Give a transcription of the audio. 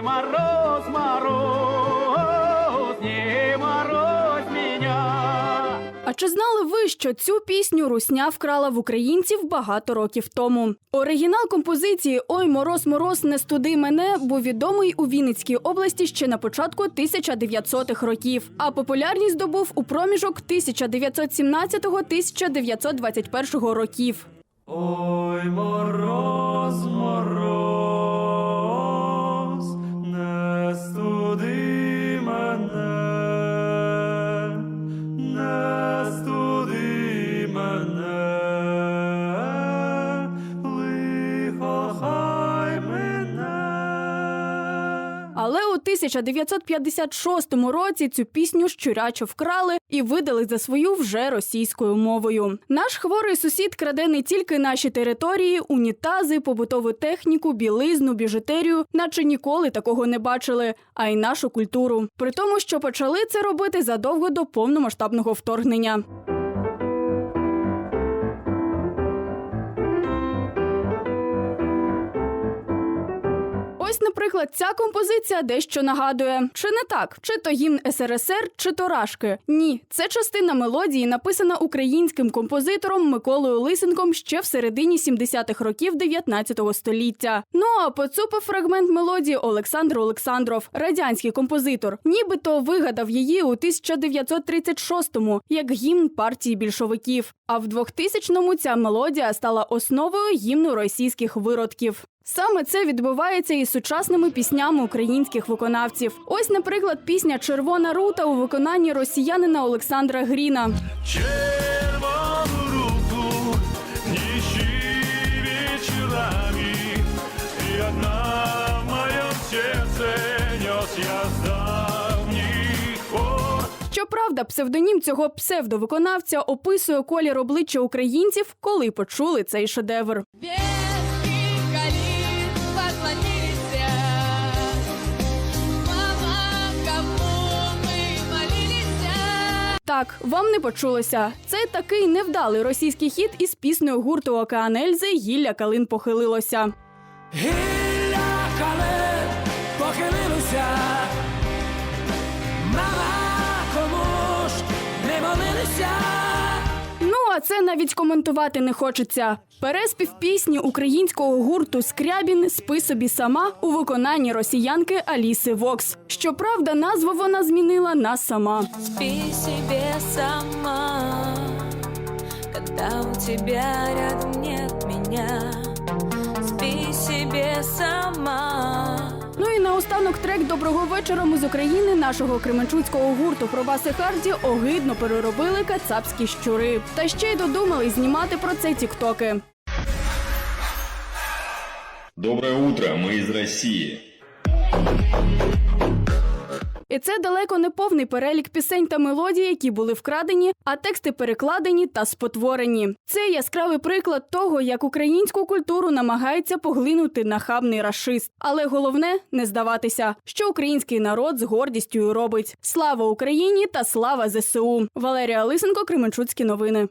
Не мороз, мороз, не морозь меня. А чи знали ви, що цю пісню Русня вкрала в українців багато років тому? Оригінал композиції Ой мороз, мороз, не студи мене був відомий у Вінницькій області ще на початку 1900-х років. А популярність здобув у проміжок 1917-1921 років. Ой, мороз, мороз, Але у 1956 році цю пісню щурячо вкрали і видали за свою вже російською мовою. Наш хворий сусід краде не тільки наші території, унітази, побутову техніку, білизну, біжутерію, наче ніколи такого не бачили, а й нашу культуру. При тому, що почали це робити задовго до повномасштабного вторгнення. Ось, наприклад, ця композиція дещо нагадує: чи не так? Чи то гімн СРСР, чи то рашки? Ні, це частина мелодії, написана українським композитором Миколою Лисенком ще в середині 70-х років 19 століття. Ну а поцупив фрагмент мелодії Олександр Олександров, радянський композитор, нібито вигадав її у 1936-му як гімн партії більшовиків. А в 2000-му ця мелодія стала основою гімну російських виродків. Саме це відбувається із сучасними піснями українських виконавців. Ось, наприклад, пісня Червона рута у виконанні росіянина Олександра Гріна. Щоправда, псевдонім цього псевдовиконавця описує колір обличчя українців, коли почули цей шедевр. Так, вам не почулося. Це такий невдалий російський хіт із піснею гурту Океан Ельзи Гілля Калин похилилося. Гілля калин похилилося, мама, кому ж не молилися. А це навіть коментувати не хочеться. Переспів пісні українського гурту Скрябін спи собі сама у виконанні росіянки Аліси Вокс. Щоправда, назву вона змінила на сама. Спи себе сама, когда у тебя рядом нет меня. Спи себе сама. Наостанок трек Доброго вечора ми з України нашого кременчуцького гурту Пробаси Харді огидно переробили кацапські щури. Та ще й додумали знімати про це тіктоки. Доброе утро, мы из России. І це далеко не повний перелік пісень та мелодій, які були вкрадені, а тексти перекладені та спотворені. Це яскравий приклад того, як українську культуру намагається поглинути нахабний рашист. Але головне не здаватися, що український народ з гордістю робить. Слава Україні та слава ЗСУ! Валерія Лисенко, Кременчуцькі новини.